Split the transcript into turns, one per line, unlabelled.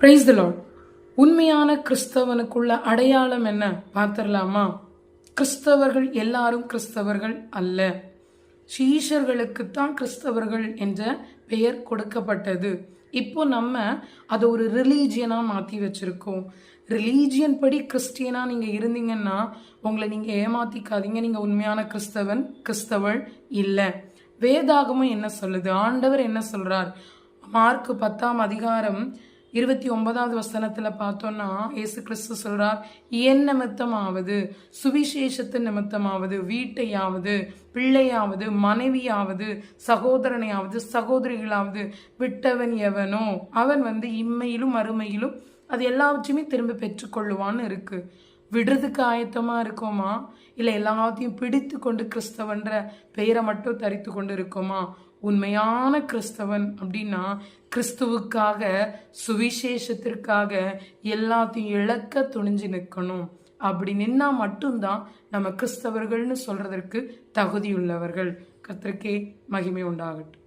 Praise the Lord உண்மையான கிறிஸ்தவனுக்குள்ள அடையாளம் என்ன? பார்த்துடலாமா? கிறிஸ்தவர்கள் எல்லாரும் கிறிஸ்தவர்கள் அல்ல. சீஷர்களுக்குத்தான் கிறிஸ்தவர்கள் என்ற பெயர் கொடுக்கப்பட்டது. இப்போ நம்ம அதை ஒரு ரிலீஜியனாக மாற்றி வச்சுருக்கோம். ரிலீஜியன் படி கிறிஸ்டியனாக நீங்கள் இருந்தீங்கன்னா உங்களை நீங்கள் ஏமாத்திக்காதீங்க. நீங்கள் உண்மையான கிறிஸ்தவன் கிறிஸ்தவள் இல்லை. வேதாகமும் என்ன சொல்லுது? ஆண்டவர் என்ன சொல்கிறார் மார்க் பத்தாம் அதிகாரம் இருபத்தி ஒன்பதாவது வசனத்தில் பார்த்தோன்னா இயேசு கிறிஸ்து சொல்கிறார் என் நிமித்தமாவது சுவிசேஷத்தின் நிமித்தமாவது வீட்டையாவது பிள்ளையாவது மனைவியாவது சகோதரனையாவது சகோதரிகளாவது விட்டவன் எவனோ அவன் வந்து இம்மையிலும் மறுமையிலும் அது எல்லாவற்றையுமே திரும்ப பெற்றுக்கொள்ளுவான்னு இருக்குது விடுறதுக்கு ஆயத்தமாக இருக்கோமா? இல்லை எல்லாத்தையும் பிடித்து கொண்டு கிறிஸ்தவன்ற பெயரை மட்டும் தரித்து கொண்டு இருக்கோமா? உண்மையான கிறிஸ்தவன் அப்படின்னா கிறிஸ்துவுக்காக சுவிசேஷத்திற்காக எல்லாத்தையும் இழக்க துணிஞ்சு நிற்கணும். அப்படி நின்னா மட்டும்தான் நம்ம கிறிஸ்தவர்கள்னு சொல்றதற்கு தகுதியுள்ளவர்கள். கர்த்தருக்கே மகிமை உண்டாகட்டும்.